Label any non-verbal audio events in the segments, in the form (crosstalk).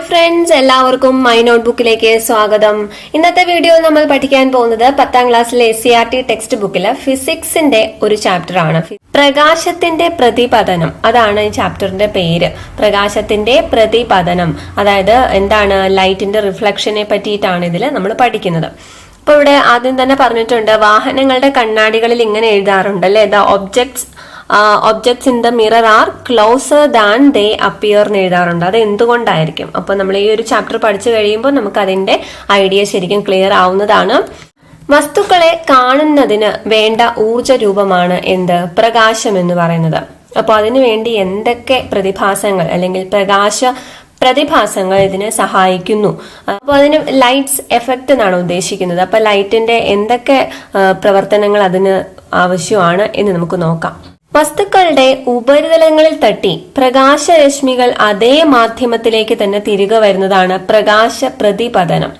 Hi friends എല്ലാവർക്കും my note ബുക്കിലേക്ക് സ്വാഗതം. ഇന്നത്തെ വീഡിയോ നമ്മൾ പഠിക്കാൻ പോകുന്നത് പത്താം ക്ലാസ്സിലെ S C R T text ബുക്കിലെ ഫിസിക്സിന്റെ ഒരു ചാപ്റ്റർ ആണ്. പ്രകാശത്തിന്റെ പ്രതിപതനം അതാണ് ഈ ചാപ്റ്ററിന്റെ പേര്. പ്രകാശത്തിന്റെ പ്രതിപതനം അതായത് എന്താണ് ലൈറ്റിന്റെ റിഫ്ലക്ഷനെ പറ്റിയിട്ടാണ് ഇതിൽ നമ്മൾ പഠിക്കുന്നത്. അപ്പൊ ഇവിടെ ആദ്യം തന്നെ പറഞ്ഞിട്ടുണ്ട് വാഹനങ്ങളുടെ കണ്ണാടികളിൽ ഇങ്ങനെ എഴുതാറുണ്ട് അല്ലെ? The objects objects in the mirror are closer than they appear എന്ന് എഴുതാറുണ്ട്. അത് എന്തുകൊണ്ടായിരിക്കും? അപ്പൊ നമ്മൾ ഈ ഒരു ചാപ്റ്റർ പഠിച്ചു കഴിയുമ്പോൾ നമുക്ക് അതിന്റെ ഐഡിയ ശരിക്കും ക്ലിയർ ആവുന്നതാണ്. വസ്തുക്കളെ കാണുന്നതിന് വേണ്ട ഊർജ രൂപമാണ് എന്ത്? പ്രകാശം എന്ന് പറയുന്നത്. അപ്പോൾ അതിനുവേണ്ടി എന്തൊക്കെ പ്രതിഭാസങ്ങൾ അല്ലെങ്കിൽ പ്രകാശ പ്രതിഭാസങ്ങൾ ഇതിനെ സഹായിക്കുന്നു? അപ്പോൾ അതിന് ലൈറ്റ്സ് എഫക്റ്റ് എന്നാണ് ഉദ്ദേശിക്കുന്നത്. അപ്പോൾ ലൈറ്റിന്റെ എന്തൊക്കെ പ്രവർത്തനങ്ങൾ അതിന് ആവശ്യമാണ് എന്ന് നമുക്ക് നോക്കാം. വസ്തുക്കളുടെ ഉപരിതലങ്ങളിൽ തട്ടി പ്രകാശരശ്മികൾ അതേ മാധ്യമത്തിലേക്ക് തന്നെ തിരികെ വരുന്നതാണ് പ്രകാശ പ്രതിപതനം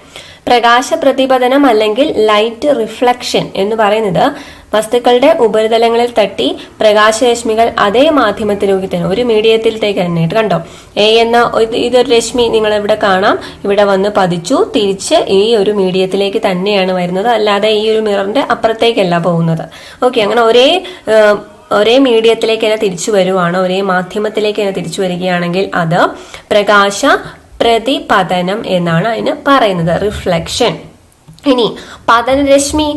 പ്രകാശ പ്രതിപതനം അല്ലെങ്കിൽ ലൈറ്റ് റിഫ്ലക്ഷൻ എന്ന് പറയുന്നത് വസ്തുക്കളുടെ ഉപരിതലങ്ങളിൽ തട്ടി പ്രകാശരശ്മികൾ അതേ മാധ്യമത്തിലേക്ക് തന്നെ ഒരു മീഡിയത്തിലേക്ക് തന്നെ കണ്ടോ? എ എന്ന ഇതൊരു രശ്മി നിങ്ങൾ ഇവിടെ കാണാം. ഇവിടെ വന്ന് പതിച്ചു. തിരിച്ച് ഈ ഒരു മീഡിയത്തിലേക്ക് തന്നെയാണ് വരുന്നത്. അല്ലാതെ ഈ ഒരു മിററിന്റെ അപ്പുറത്തേക്കല്ല പോകുന്നത്. ഓക്കെ അങ്ങനെ ഒരേ ഒരേ മീഡിയത്തിലേക്ക് തന്നെ തിരിച്ചു വരുവാണ് ഒരേ മാധ്യമത്തിലേക്ക് തന്നെ തിരിച്ചു വരികയാണെങ്കിൽ അത് പ്രകാശ പ്രതിപതനം എന്നാണ് അതിന് പറയുന്നത് റിഫ്ലക്ഷൻ. ഇനി പതനരശ്മി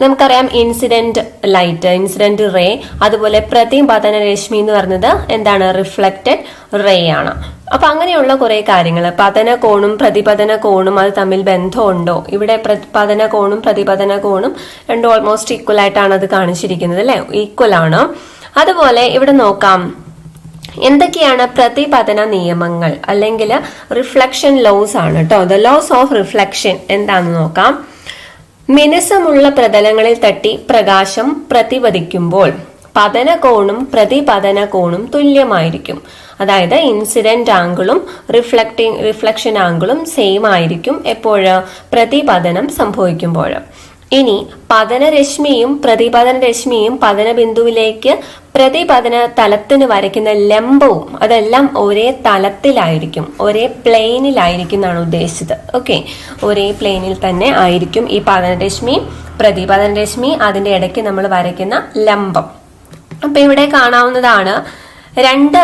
നമുക്കറിയാം ഇൻസിഡന്റ് ലൈറ്റ് ഇൻസിഡന്റ് റേ അതുപോലെ പ്രതിപതന രശ്മി എന്ന് പറയുന്നത് എന്താണ്? റിഫ്ലക്റ്റഡ് റേ ആണ്. അപ്പൊ അങ്ങനെയുള്ള കുറെ കാര്യങ്ങൾ. പതന കോണും പ്രതിപതന കോണും അത് തമ്മിൽ ബന്ധമുണ്ടോ? ഇവിടെ പതന കോണും പ്രതിപതന കോണും രണ്ടും ഓൾമോസ്റ്റ് ഈക്വൽ ആയിട്ടാണ് അത് കാണിച്ചിരിക്കുന്നത് അല്ലെ? ഈക്വൽ ആണ്. അതുപോലെ ഇവിടെ നോക്കാം. എന്തൊക്കെയാണ് പ്രതിപതന നിയമങ്ങൾ? അല്ലെങ്കിൽ റിഫ്ലക്ഷൻ ലോസ് ആണ് കേട്ടോ ദ ലോസ് ഓഫ് റിഫ്ലക്ഷൻ എന്താണെന്ന് നോക്കാം? മിനുസമുള്ള പ്രതലങ്ങളിൽ തട്ടി പ്രകാശം പ്രതിപതിക്കുമ്പോൾ പതനകോണും പ്രതിപതന കോണും തുല്യമായിരിക്കും. അതായത് ഇൻസിഡന്റ് ആംഗിളും റിഫ്ലക്ടിങ് റിഫ്ലക്ഷൻ ആംഗിളും സെയിം ആയിരിക്കും എപ്പോഴ് പ്രതിപതനം സംഭവിക്കുമ്പോൾ ഇനി പതനരശ്മിയും പ്രതിപതന രശ്മിയും പതന ബിന്ദുവിലേക്ക് പ്രതിപതന തലത്തിന് വരയ്ക്കുന്ന ലംബവും അതെല്ലാം ഒരേ തലത്തിലായിരിക്കും ഒരേ പ്ലെയിനിലായിരിക്കും എന്നാണ് ഉദ്ദേശിച്ചത്. ഓക്കെ ഒരേ പ്ലെയിനിൽ തന്നെ ആയിരിക്കും ഈ പതനരശ്മി പ്രതിപതന രശ്മി അതിന്റെ ഇടയ്ക്ക് നമ്മൾ വരയ്ക്കുന്ന ലംബം. അപ്പൊ ഇവിടെ കാണാവുന്നതാണ് രണ്ട്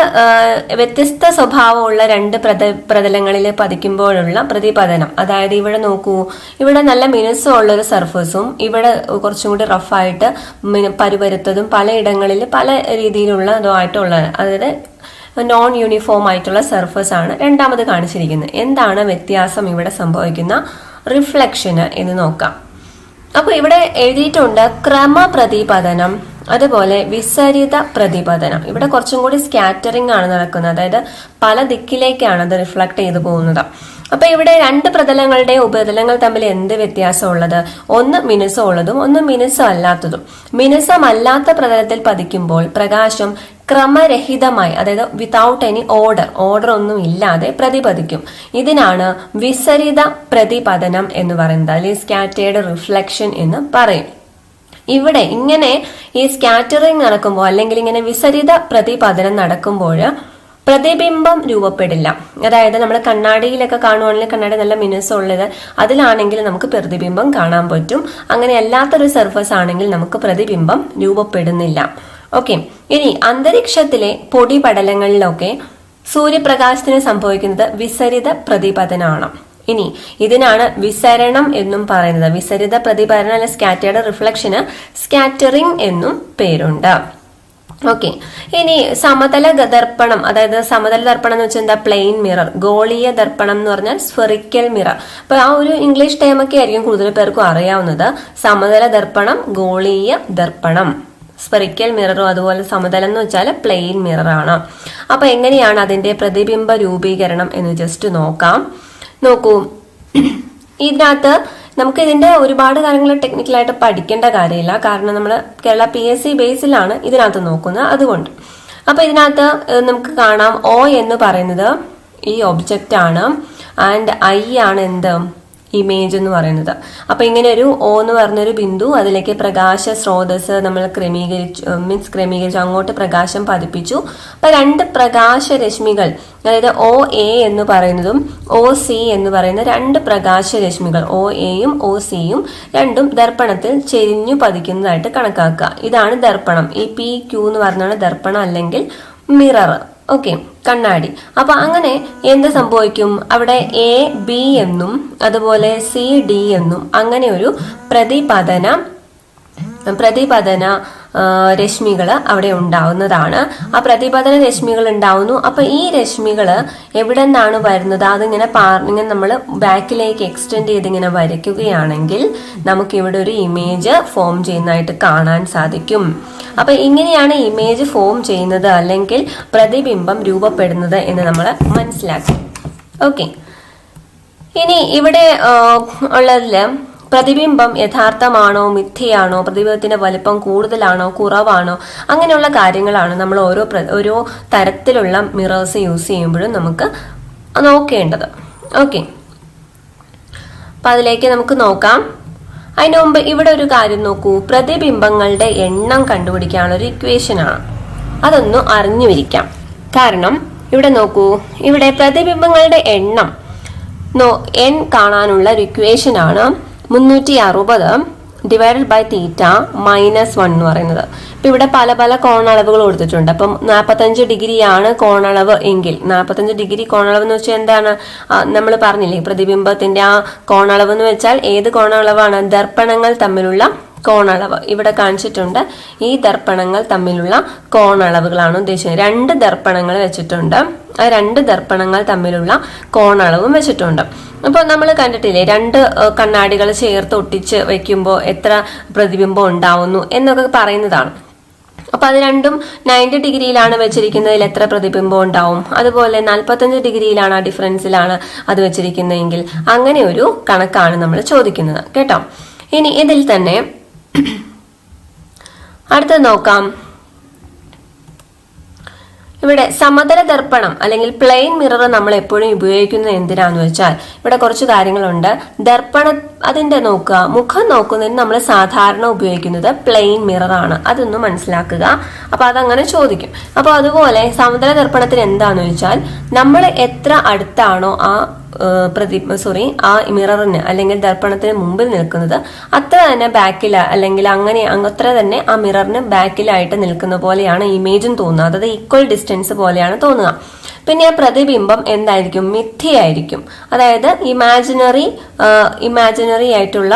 വ്യത്യസ്ത സ്വഭാവമുള്ള രണ്ട് പ്രത പ്രതലങ്ങളിൽ പതിക്കുമ്പോഴുള്ള പ്രതിപതനം. അതായത് ഇവിടെ നോക്കൂ ഇവിടെ നല്ല മിനുസമുള്ള ഒരു സർഫസും ഇവിടെ കുറച്ചും കൂടി റഫായിട്ട് പരുപരുത്തതും പലയിടങ്ങളിൽ പല രീതിയിലുള്ള ഇതുമായിട്ടുള്ള അതായത് നോൺ യൂണിഫോം ആയിട്ടുള്ള സർഫസ് ആണ് രണ്ടാമത് കാണിച്ചിരിക്കുന്നത്. എന്താണ് വ്യത്യാസം ഇവിടെ സംഭവിക്കുന്ന? റിഫ്ലക്ഷന് എന്ന് നോക്കാം. അപ്പൊ ഇവിടെ എഴുതിയിട്ടുണ്ട് ക്രമപ്രതിപതനം അതുപോലെ വിസരിത പ്രതിപതനം ഇവിടെ കുറച്ചും കൂടി സ്കാറ്ററിംഗ് ആണ് നടക്കുന്നത്. അതായത് പല ദിക്കിലേക്കാണ് അത് റിഫ്ലക്ട് ചെയ്തു പോകുന്നത്. അപ്പൊ ഇവിടെ രണ്ട് പ്രതലങ്ങളുടെ ഉപരിതലങ്ങൾ തമ്മിൽ എന്ത് വ്യത്യാസമുള്ളത്? ഒന്ന് മിനുസമുള്ളതും ഒന്ന് മിനുസം അല്ലാത്തതും മിനുസമല്ലാത്ത പ്രതലത്തിൽ പതിക്കുമ്പോൾ പ്രകാശം ക്രമരഹിതമായി അതായത് വിതൗട്ട് എനി ഓർഡർ ഓർഡർ ഒന്നും ഇല്ലാതെ പ്രതിപദിക്കും. ഇതിനാണ് വിസരിത പ്രതിപതനം എന്ന് പറയുന്നത് അല്ലെങ്കിൽ സ്കാറ്റേഡ് റിഫ്ലക്ഷൻ എന്ന് പറയും. ഇവിടെ ഇങ്ങനെ ഈ സ്കാറ്ററിങ് നടക്കുമ്പോൾ അല്ലെങ്കിൽ ഇങ്ങനെ വിസരിത പ്രതിപതനം നടക്കുമ്പോൾ പ്രതിബിംബം രൂപപ്പെടില്ല. അതായത് നമ്മൾ കണ്ണാടിയിലൊക്കെ കാണുവാണെങ്കിൽ കണ്ണാടി നല്ല മിനുസമുള്ളത് അതിലാണെങ്കിൽ നമുക്ക് പ്രതിബിംബം കാണാൻ പറ്റും. അങ്ങനെ അല്ലാത്തൊരു സർഫസ് ആണെങ്കിൽ നമുക്ക് പ്രതിബിംബം രൂപപ്പെടുന്നില്ല. ഓക്കെ ഇനി അന്തരീക്ഷത്തിലെ പൊടിപടലങ്ങളിലൊക്കെ സൂര്യപ്രകാശത്തിന് സംഭവിക്കുന്നത് വിസരിത പ്രതിപതനമാണ് ഇനി ഇതിനാണ് വിസരണം എന്നും പറയുന്നത്. വിസരിത പ്രതിപതനം അല്ലെ സ്കാറ്റേർഡ് റിഫ്ലക്ഷന് സ്കാറ്ററിംഗ് എന്നും പേരുണ്ട്. ഓക്കെ ഇനി സമതല ദർപ്പണം അതായത് സമതല ദർപ്പണം എന്ന് വെച്ചാൽ എന്താ? പ്ലെയിൻ മിറർ ഗോളീയ ദർപ്പണം എന്ന് പറഞ്ഞാൽ സ്ഫെറിക്കൽ മിറർ അപ്പൊ ആ ഒരു ഇംഗ്ലീഷ് ടേമൊക്കെ ആയിരിക്കും കൂടുതൽ പേർക്കും അറിയാവുന്നത്. സമതല ദർപ്പണം ഗോളീയ ദർപ്പണം. സ്പെറിക്കൽ മിററും അതുപോലെ സമതലം എന്ന് വെച്ചാൽ പ്ലെയിൻ മിററാണ്. അപ്പോൾ അപ്പൊ എങ്ങനെയാണ് അതിന്റെ പ്രതിബിംബ രൂപീകരണം എന്ന് ജസ്റ്റ് നോക്കാം. നോക്കൂ. ഇതിനകത്ത് നമുക്ക് ഇതിന്റെ ഒരുപാട് കാര്യങ്ങൾ ടെക്നിക്കലായിട്ട് പഠിക്കേണ്ട കാര്യമില്ല. കാരണം നമ്മൾ കേരള പി എസ് സി ബേസിലാണ് ഇതിനകത്ത് നോക്കുന്നത്. അതുകൊണ്ട്. അപ്പൊ ഇതിനകത്ത് നമുക്ക് കാണാം. ഒ എന്ന് പറയുന്നത് ഈ ഒബ്ജക്റ്റ് ആണ്. ആൻഡ് ഐ ആണ് എന്ത്? ഇമേജ് എന്ന് പറയുന്നത്. അപ്പൊ ഇങ്ങനെ ഒരു ഓ എന്ന് പറഞ്ഞൊരു ബിന്ദു അതിലേക്ക് പ്രകാശ സ്രോതസ് നമ്മൾ ക്രമീകരിച്ചു മീൻസ് ക്രമീകരിച്ചു അങ്ങോട്ട് പ്രകാശം പതിപ്പിച്ചു. അപ്പൊ രണ്ട് പ്രകാശ രശ്മികൾ അതായത് ഒ എ എന്ന് പറയുന്നതും ഒ സി എന്ന് പറയുന്ന രണ്ട് പ്രകാശ രശ്മികൾ ഒ എയും ഒ സിയും രണ്ടും ദർപ്പണത്തിൽ ചെരിഞ്ഞു പതിക്കുന്നതായിട്ട് കണക്കാക്കുക. ഇതാണ് ദർപ്പണം. ഈ പി ക്യൂ എന്ന് പറഞ്ഞാണ് ദർപ്പണം അല്ലെങ്കിൽ മിറർ ഓക്കെ കണ്ണാടി. അപ്പൊ അങ്ങനെ എന്ത് സംഭവിക്കും? അവിടെ എ ബി എന്നും അതുപോലെ സി ഡി എന്നും അങ്ങനെ ഒരു പ്രതിപതന പ്രതിപതന രശ്മികൾ അവിടെ ഉണ്ടാവുന്നതാണ്. ആ പ്രതിപതന രശ്മികൾ ഉണ്ടാവുന്നു. അപ്പൊ ഈ രശ്മികൾ എവിടെ നിന്നാണ് വരുന്നത്? അതിങ്ങനെ ഇങ്ങനെ നമ്മൾ ബാക്കിലേക്ക് എക്സ്റ്റെൻഡ് ചെയ്ത് ഇങ്ങനെ വരയ്ക്കുകയാണെങ്കിൽ നമുക്ക് ഇവിടെ ഒരു ഇമേജ് ഫോം ചെയ്യുന്നതായിട്ട് കാണാൻ സാധിക്കും. അപ്പൊ ഇങ്ങനെയാണ് ഇമേജ് ഫോം ചെയ്യുന്നത് അല്ലെങ്കിൽ പ്രതിബിംബം രൂപപ്പെടുന്നത് എന്ന് നമ്മൾ മനസ്സിലാക്കും ഓക്കെ ഇനി ഇവിടെ ഉള്ളതിൽ പ്രതിബിംബം യഥാർത്ഥമാണോ മിഥ്യയാണോ പ്രതിബിംബത്തിന്റെ വലിപ്പം കൂടുതലാണോ കുറവാണോ അങ്ങനെയുള്ള കാര്യങ്ങളാണ് നമ്മൾ ഓരോ ഓരോ തരത്തിലുള്ള മിറേഴ്സ് യൂസ് ചെയ്യുമ്പോഴും നമുക്ക് നോക്കേണ്ടത്. ഓക്കെ അപ്പൊ അതിലേക്ക് നമുക്ക് നോക്കാം. അതിനു മുമ്പ് ഇവിടെ ഒരു കാര്യം നോക്കൂ. പ്രതിബിംബങ്ങളുടെ എണ്ണം കണ്ടുപിടിക്കാനുള്ള ഒരു ഇക്വേഷനാണ് അതൊന്ന് അറിഞ്ഞുവിരിക്കാം കാരണം ഇവിടെ നോക്കൂ. ഇവിടെ പ്രതിബിംബങ്ങളുടെ എണ്ണം എൻ കാണാനുള്ള ഒരു ഇക്വേഷൻ ആണ്. മുന്നൂറ്റി അറുപത് divided by theta minus one എന്ന് പറയുന്നത്. ഇപ്പൊ ഇവിടെ പല പല കോണളവുകൾ കൊടുത്തിട്ടുണ്ട്. അപ്പം നാൽപ്പത്തഞ്ച് ഡിഗ്രിയാണ് കോണളവ് എങ്കിൽ നാൽപ്പത്തഞ്ച് ഡിഗ്രി കോണളവ് എന്ന് വെച്ചാൽ എന്താണ്? നമ്മൾ പറഞ്ഞില്ലേ പ്രതിബിംബത്തിന്റെ ആ കോണളവ് എന്ന് വെച്ചാൽ ഏത് കോണളവാണ് ദർപ്പണങ്ങൾ തമ്മിലുള്ള കോണളവ് ഇവിടെ കാണിച്ചിട്ടുണ്ട്. ഈ ദർപ്പണങ്ങൾ തമ്മിലുള്ള കോണളവുകളാണ് ഉദ്ദേശിക്കുന്നത്. രണ്ട് ദർപ്പണങ്ങൾ വെച്ചിട്ടുണ്ട്. ആ രണ്ട് ദർപ്പണങ്ങൾ തമ്മിലുള്ള കോണളവും വെച്ചിട്ടുണ്ട്. അപ്പോൾ നമ്മൾ കണ്ടിട്ടില്ലേ രണ്ട് കണ്ണാടികൾ ചേർത്ത് ഒട്ടിച്ച് വെക്കുമ്പോൾ എത്ര പ്രതിബിംബം ഉണ്ടാവുന്നു എന്നൊക്കെ പറയുന്നതാണ്. അപ്പൊ അത് രണ്ടും നയന്റി ഡിഗ്രിയിലാണ് വെച്ചിരിക്കുന്നതിൽ എത്ര പ്രതിബിംബം ഉണ്ടാവും? അതുപോലെ നാൽപ്പത്തഞ്ച് ഡിഗ്രിയിലാണ് ആ ഡിഫറൻസിലാണ് അത് വെച്ചിരിക്കുന്നതെങ്കിൽ അങ്ങനെ ഒരു കണക്കാണ് നമ്മൾ ചോദിക്കുന്നത്. കേട്ടോ? ഇനി ഇതിൽ തന്നെ (clears throat) അടുത്തത് നോക്കാം. ഇവിടെ സമതല ദർപ്പണം അല്ലെങ്കിൽ പ്ലെയിൻ മിറർ നമ്മൾ എപ്പോഴും ഉപയോഗിക്കുന്നത് എന്തിനാന്ന് വെച്ചാൽ ഇവിടെ കുറച്ച് കാര്യങ്ങളുണ്ട്. ദർപ്പണ അതിന്റെ നോക്കുക. മുഖം നോക്കുന്നതിന് നമ്മൾ സാധാരണ ഉപയോഗിക്കുന്നത് പ്ലെയിൻ മിറർ ആണ്. അതൊന്ന് മനസ്സിലാക്കുക. അപ്പൊ അതങ്ങനെ ചോദിക്കും. അപ്പൊ അതുപോലെ സമതല ദർപ്പണത്തിന് എന്താന്ന് വെച്ചാൽ നമ്മൾ എത്ര അടുത്താണോ ആ പ്രതി സോറി ആ മിററിന് അല്ലെങ്കിൽ ദർപ്പണത്തിന് മുമ്പിൽ നിൽക്കുന്നത് അത്ര തന്നെ ബാക്കിൽ അല്ലെങ്കിൽ അങ്ങനെ അത്ര തന്നെ ആ മിററിന് ബാക്കിലായിട്ട് നിൽക്കുന്ന പോലെയാണ് ഇമേജും തോന്നുക. അതായത് ഈക്വൽ ഡിസ്റ്റൻസ് പോലെയാണ് തോന്നുക. പിന്നെ ആ പ്രതിബിംബം എന്തായിരിക്കും? മിഥ്യയായിരിക്കും. അതായത് ഇമാജിനറി ഇമാജിനറി ആയിട്ടുള്ള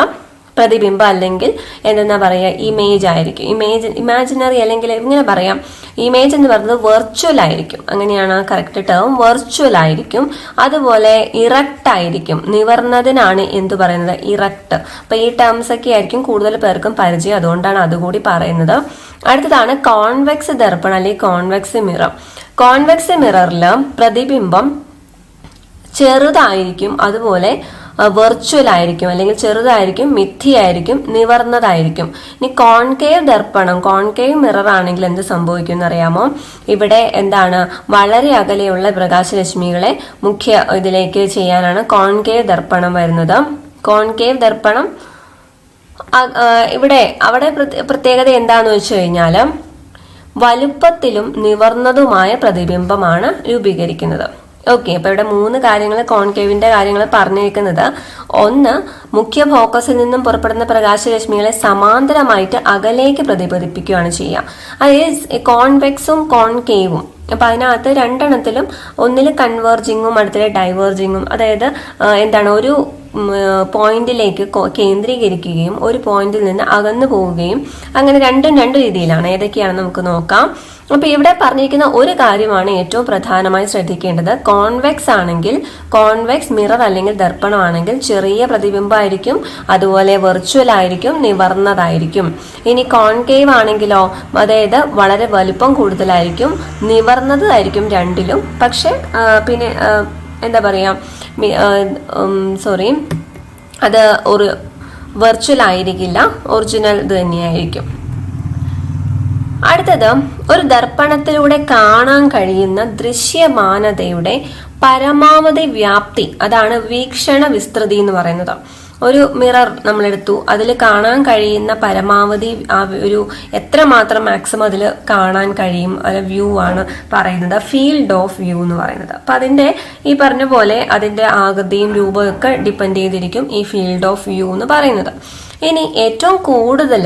പ്രതിബിംബം അല്ലെങ്കിൽ എന്തെന്നാ പറയുക ഇമേജ് ആയിരിക്കും. ഇമേജ് ഇമാജിനറി അല്ലെങ്കിൽ ഇങ്ങനെ പറയാം. ഇമേജ് എന്ന് പറയുന്നത് വെർച്വൽ ആയിരിക്കും. അങ്ങനെയാണ് ആ കറക്റ്റ് ടേം വെർച്വൽ ആയിരിക്കും. അതുപോലെ ഇറക്റ്റ് ആയിരിക്കും. നിവർന്നതിനാണ് എന്തു പറയുന്നത്? ഇറക്റ്റ് അപ്പൊ ഈ ടേംസ് ഒക്കെ ആയിരിക്കും കൂടുതൽ പേർക്കും പരിചയം. അതുകൊണ്ടാണ് അതുകൂടി പറയുന്നത്. അടുത്തതാണ് കോൺവെക്സ് ദർപ്പണം അല്ലെങ്കിൽ കോൺവെക്സ് മിറർ കോൺവെക്സ് മിററിൽ പ്രതിബിംബം ചെറുതായിരിക്കും. അതുപോലെ വെർച്വൽ ആയിരിക്കും അല്ലെങ്കിൽ ചെറുതായിരിക്കും മിഥിയായിരിക്കും നിവർന്നതായിരിക്കും. ഇനി കോൺകേവ് ദർപ്പണം കോൺകേവ് മിറർ ആണെങ്കിൽ എന്ത് സംഭവിക്കും എന്നറിയാമോ ഇവിടെ എന്താണ് വളരെ അകലെയുള്ള പ്രകാശരശ്മികളെ മുഖ്യ ഇതിലേക്ക് ചെയ്യാനാണ് കോൺകേവ് ദർപ്പണം വരുന്നത്. കോൺകേവ് ദർപ്പണം ഇവിടെ അവിടെ പ്രത്യേകത എന്താന്ന് വെച്ച് കഴിഞ്ഞാൽ വലുപ്പത്തിലും നിവർന്നതുമായ പ്രതിബിംബമാണ് രൂപീകരിക്കുന്നത്. ഓക്കെ അപ്പൊ ഇവിടെ മൂന്ന് കാര്യങ്ങൾ കോൺകേവിന്റെ കാര്യങ്ങൾ പറഞ്ഞേക്കുന്നത്. ഒന്ന് മുഖ്യ ഫോക്കസിൽ നിന്നും പുറപ്പെടുന്ന പ്രകാശരശ്മികളെ സമാന്തരമായിട്ട് അകലേക്ക് പ്രതിഫലിപ്പിക്കുകയാണ് ചെയ്യുക. അതായത് കോൺവെക്സും കോൺകേവും. അപ്പൊ അതിനകത്ത് രണ്ടെണ്ണത്തിലും ഒന്നിൽ കൺവേർജിങ്ങും അടുത്തിലെ ഡൈവേർജിങ്ങും. അതായത് എന്താണ് ഒരു പോയിന്റിലേക്ക് കേന്ദ്രീകരിക്കുകയും ഒരു പോയിന്റിൽ നിന്ന് അകന്നു പോവുകയും അങ്ങനെ രണ്ടും രണ്ട് രീതിയിലാണ്. ഏതൊക്കെയാണ് നമുക്ക് നോക്കാം. അപ്പൊ ഇവിടെ പറഞ്ഞിരിക്കുന്ന ഒരു കാര്യമാണ് ഏറ്റവും പ്രധാനമായി ശ്രദ്ധിക്കേണ്ടത്. കോൺവെക്സ് ആണെങ്കിൽ കോൺവെക്സ് മിറർ അല്ലെങ്കിൽ ദർപ്പണമാണെങ്കിൽ ചെറിയ പ്രതിബിംബമായിരിക്കും അതുപോലെ വെർച്വൽ ആയിരിക്കും നിവർന്നതായിരിക്കും. ഇനി കോൺകേവ് ആണെങ്കിലോ അതായത് വളരെ വലുപ്പം കൂടുതലായിരിക്കും നിവർന്നതായിരിക്കും രണ്ടിലും. പക്ഷെ പിന്നെ എന്താ പറയാ സോറി അത് ഒരു വെർച്വൽ ആയിരിക്കില്ല ഒറിജിനൽ ഇത് തന്നെയായിരിക്കും. അടുത്തത് ഒരു ദർപ്പണത്തിലൂടെ കാണാൻ കഴിയുന്ന ദൃശ്യമാനതയുടെ പരമാവധി വ്യാപ്തി അതാണ് വീക്ഷണ വിസ്തൃതി എന്ന് പറയുന്നത്. ഒരു മിറർ നമ്മളെടുത്തു. അതിൽ കാണാൻ കഴിയുന്ന പരമാവധി ആ ഒരു എത്ര മാത്രം മാക്സിമം അതിൽ കാണാൻ കഴിയും അല്ല വ്യൂ ആണ് പറയുന്നത്. ഫീൽഡ് ഓഫ് വ്യൂ എന്ന് പറയുന്നത്. അപ്പൊ അതിന്റെ ഈ പറഞ്ഞ പോലെ അതിന്റെ ആകൃതിയും രൂപമൊക്കെ ഡിപ്പെൻഡ് ചെയ്തിരിക്കും ഈ ഫീൽഡ് ഓഫ് വ്യൂ എന്ന് പറയുന്നത്. ഇനി ഏറ്റവും കൂടുതൽ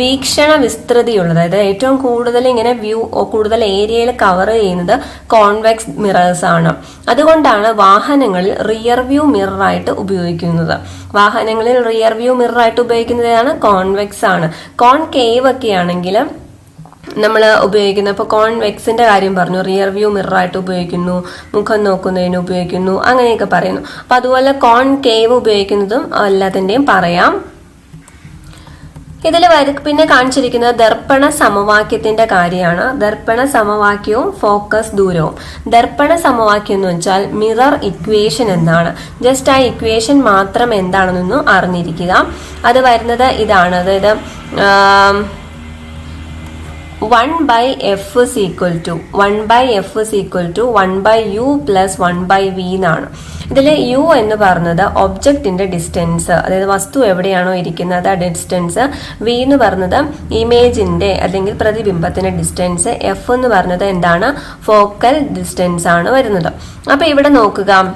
വീക്ഷണ വിസ്തൃതിയുള്ളത് അതായത് ഏറ്റവും കൂടുതൽ ഇങ്ങനെ വ്യൂ കൂടുതൽ ഏരിയയിൽ കവർ ചെയ്യുന്നത് കോൺവെക്സ് മിറേഴ്സ് ആണ്. അതുകൊണ്ടാണ് വാഹനങ്ങളിൽ റിയർ വ്യൂ മിററായിട്ട് ഉപയോഗിക്കുന്നത്. വാഹനങ്ങളിൽ റിയർ വ്യൂ മിററായിട്ട് ഉപയോഗിക്കുന്നതാണ് കോൺവെക്സ് ആണ്. കോൺകേവ് ഒക്കെ ആണെങ്കിൽ നമ്മൾ ഉപയോഗിക്കുന്ന ഇപ്പോൾ കോൺവെക്സിന്റെ കാര്യം പറഞ്ഞു റിയർ വ്യൂ മിററായിട്ട് ഉപയോഗിക്കുന്നു മുഖം നോക്കുന്നതിന് ഉപയോഗിക്കുന്നു അങ്ങനെയൊക്കെ പറയുന്നു. അപ്പൊ അതുപോലെ കോൺ കേവ് ഉപയോഗിക്കുന്നതും എല്ലാത്തിന്റെയും പറയാം. ഇതിൽ വരു പിന്നെ കാണിച്ചിരിക്കുന്നത് ദർപ്പണ സമവാക്യത്തിന്റെ കാര്യമാണ്. ദർപ്പണ സമവാക്യവും ഫോക്കസ് ദൂരവും. ദർപ്പണ സമവാക്യം എന്ന് വെച്ചാൽ മിറർ ഇക്വേഷൻ എന്നാണ്. ജസ്റ്റ് ആ ഇക്വേഷൻ മാത്രം എന്താണെന്നൊന്ന് അറിഞ്ഞിരിക്കുക. അത് വരുന്നത് ഇതാണ്. അതായത് one by F is equal to one by F is equal to one by U plus one by V എന്നാണ്. ഇതിൽ യു എന്ന് പറഞ്ഞത് ഒബ്ജക്റ്റിന്റെ ഡിസ്റ്റൻസ് അതായത് വസ്തു എവിടെയാണോ ഇരിക്കുന്നത് ആ ഡിസ്റ്റൻസ്. വി എന്ന് പറഞ്ഞത് ഇമേജിന്റെ അല്ലെങ്കിൽ പ്രതിബിംബത്തിന്റെ ഡിസ്റ്റൻസ്. എഫ് എന്ന് പറഞ്ഞത് എന്താണ്? ഫോക്കൽ ഡിസ്റ്റൻസ് ആണ് വരുന്നത്. അപ്പൊ ഇവിടെ നോക്കുക.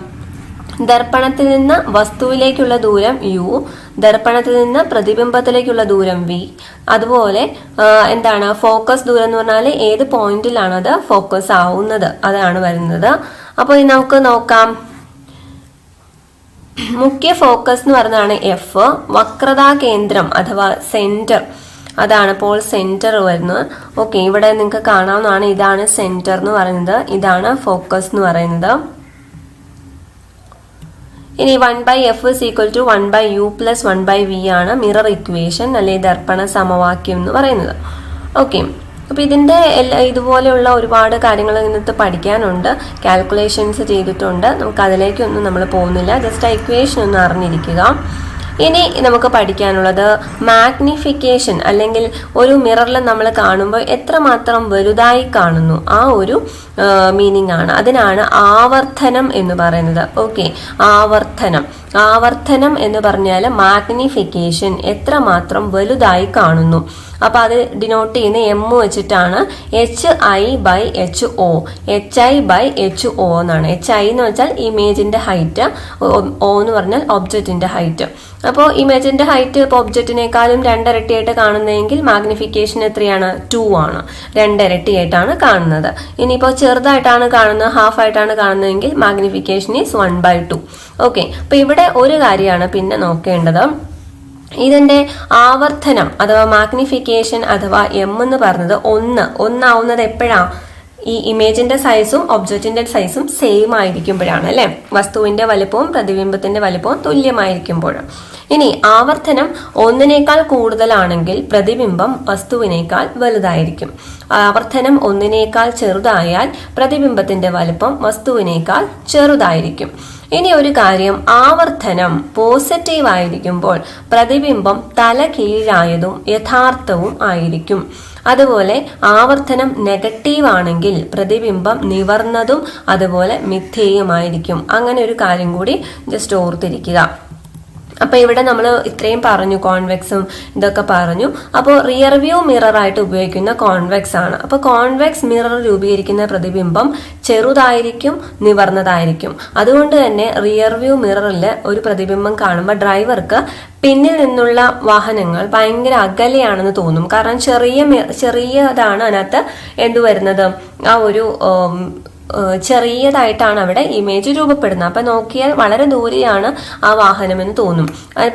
ദർപ്പണത്തിൽ നിന്ന് വസ്തുവിലേക്കുള്ള ദൂരം യു ദർപ്പണത്തിൽ നിന്ന് പ്രതിബിംബത്തിലേക്കുള്ള ദൂരം വി അതുപോലെ എന്താണ് ഫോക്കസ് ദൂരം എന്ന് പറഞ്ഞാൽ ഏത് പോയിന്റിലാണ് അത് ഫോക്കസ് ആവുന്നത് അതാണ് വരുന്നത്. അപ്പോൾ നമുക്ക് നോക്കാം. മുഖ്യ ഫോക്കസ് എന്ന് പറയുന്നതാണ് എഫ് വക്രതാ കേന്ദ്രം അഥവാ സെന്റർ അതാണ് ഇപ്പോൾ സെന്റർ വരുന്നത്. ഓക്കെ ഇവിടെ നിങ്ങൾക്ക് കാണാവുന്നതാണ് ഇതാണ് സെന്റർ എന്ന് പറയുന്നത്. ഇതാണ് ഫോക്കസ് എന്ന് പറയുന്നത്. ഇനി one by F is equal to one by U plus one by V ആണ് മിറർ ഇക്വേഷൻ അല്ലെ ദർപ്പണ സമവാക്യം എന്ന് പറയുന്നത്. ഓക്കെ അപ്പോൾ ഇതിന്റെ എല്ലാ ഇതുപോലെയുള്ള ഒരുപാട് കാര്യങ്ങൾ ഇന്നത്തെ പഠിക്കാനുണ്ട്. കാൽക്കുലേഷൻസ് ചെയ്തിട്ടുണ്ട്. നമുക്ക് അതിലേക്കൊന്നും നമ്മൾ പോകുന്നില്ല. ജസ്റ്റ് ആ ഇക്വേഷൻ ഒന്ന് അറിഞ്ഞിരിക്കുക. ഇനി നമുക്ക് പഠിക്കാനുള്ളത് മാഗ്നിഫിക്കേഷൻ അല്ലെങ്കിൽ ഒരു മിററിൽ നമ്മൾ കാണുമ്പോൾ എത്രമാത്രം വലുതായി കാണുന്നു. ആ ഒരു മീനിങ് ആണ്. അതിനാണ് ആവർത്തനം എന്ന് പറയുന്നത്. ഓക്കെ ആവർത്തനം. ആവർത്തനം എന്ന് പറഞ്ഞാൽ മാഗ്നിഫിക്കേഷൻ എത്രമാത്രം വലുതായി കാണുന്നു. അപ്പൊ അത് ഡിനോട്ട് ചെയ്യുന്ന എം വെച്ചിട്ടാണ് H I by H O H I by H O എന്നാണ്. എച്ച് ഐ എന്ന് വെച്ചാൽ ഇമേജിന്റെ ഹൈറ്റ് ഒ എന്ന് പറഞ്ഞാൽ ഒബ്ജക്റ്റിന്റെ ഹൈറ്റ് അപ്പോൾ ഇമേജിന്റെ ഹൈറ്റ് ഇപ്പോൾ ഒബ്ജക്റ്റിനേക്കാളും രണ്ടിരട്ടിയായിട്ട് കാണുന്നതെങ്കിൽ മാഗ്നിഫിക്കേഷൻ എത്രയാണ്? ടു ആണ്. രണ്ടിരട്ടിയായിട്ടാണ് കാണുന്നത്. ഇനിയിപ്പോൾ ചെറുതായിട്ടാണ് കാണുന്നത് ഹാഫ് ആയിട്ടാണ് കാണുന്നതെങ്കിൽ magnification is one by two. Okay അപ്പൊ ഇവിടെ ഒരു കാര്യമാണ് പിന്നെ നോക്കേണ്ടത്. ഇതിന്റെ ആവർത്തനം അഥവാ മാഗ്നിഫിക്കേഷൻ അഥവാ എം എന്ന് പറഞ്ഞത് ഒന്ന് ഒന്നാവുന്നത് എപ്പോഴാണ് ഈ ഇമേജിന്റെ സൈസും ഒബ്ജക്റ്റിന്റെ സൈസും സെയിം ആയിരിക്കുമ്പോഴാണ് അല്ലെ? വസ്തുവിന്റെ വലുപ്പവും പ്രതിബിംബത്തിന്റെ വലുപ്പവും തുല്യമായിരിക്കുമ്പോഴും ഇനി ആവർത്തനം ഒന്നിനേക്കാൾ കൂടുതലാണെങ്കിൽ പ്രതിബിംബം വസ്തുവിനേക്കാൾ വലുതായിരിക്കും. ആവർത്തനം ഒന്നിനേക്കാൾ ചെറുതായാൽ പ്രതിബിംബത്തിന്റെ വലുപ്പം വസ്തുവിനേക്കാൾ ചെറുതായിരിക്കും. ഇനി ഒരു കാര്യം ആവർത്തനം പോസിറ്റീവ് ആയിരിക്കുമ്പോൾ പ്രതിബിംബം തല കീഴായതും യഥാർത്ഥവും ആയിരിക്കും. അതുപോലെ ആവർത്തനം നെഗറ്റീവ് ആണെങ്കിൽ പ്രതിബിംബം നിവർന്നതും അതുപോലെ മിഥ്യയുമായിരിക്കും. അങ്ങനെ ഒരു കാര്യം കൂടി ജസ്റ്റ് ഓർത്തിരിക്കുക. അപ്പൊ ഇവിടെ നമ്മൾ ഇത്രയും പറഞ്ഞു കോൺവെക്സും ഇതൊക്കെ പറഞ്ഞു. അപ്പോൾ റിയർ വ്യൂ മിറർ ആയിട്ട് ഉപയോഗിക്കുന്ന കോൺവെക്സ് ആണ്. അപ്പോൾ കോൺവെക്സ് മിറർ രൂപീകരിക്കുന്ന പ്രതിബിംബം ചെറുതായിരിക്കും നിവർന്നതായിരിക്കും. അതുകൊണ്ട് തന്നെ റിയർ വ്യൂ മിററിൽ ഒരു പ്രതിബിംബം കാണുമ്പോൾ ഡ്രൈവർക്ക് പിന്നിൽ നിന്നുള്ള വാഹനങ്ങൾ ഭയങ്കര അകലെയാണെന്ന് തോന്നും. കാരണം ചെറിയ ചെറിയതാണ് അതിനകത്ത് എന്തു വരുന്നത് ആ ഒരു ചെറിയതായിട്ടാണ് അവിടെ ഇമേജ് രൂപപ്പെടുന്നത്. അപ്പൊ നോക്കിയാൽ വളരെ ദൂരെയാണ് ആ വാഹനം എന്ന് തോന്നും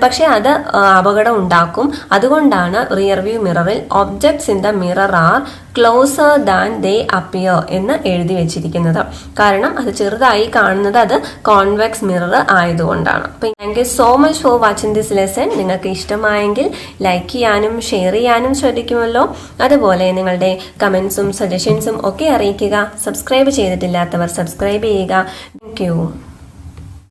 പക്ഷെ അത് അപകടം ഉണ്ടാക്കും. അതുകൊണ്ടാണ് rear view മിററിൽ objects in the mirror are closer than they appear എന്ന് എഴുതി വെച്ചിരിക്കുന്നത്. കാരണം അത് ചെറുതായി കാണുന്നത് അത് കോൺവെക്സ് മിറർ ആയതുകൊണ്ടാണ്. അപ്പം thank you so much for watching this lesson നിങ്ങൾക്ക് ഇഷ്ടമായെങ്കിൽ ലൈക്ക് ചെയ്യാനും ഷെയർ ചെയ്യാനും ശ്രദ്ധിക്കുമല്ലോ. അതുപോലെ നിങ്ങളുടെ കമൻസും സജഷൻസും ഒക്കെ അറിയിക്കുക. സബ്സ്ക്രൈബ് ചെയ്തിട്ടില്ലാത്തവർ സബ്സ്ക്രൈബ് ചെയ്യുക. താങ്ക്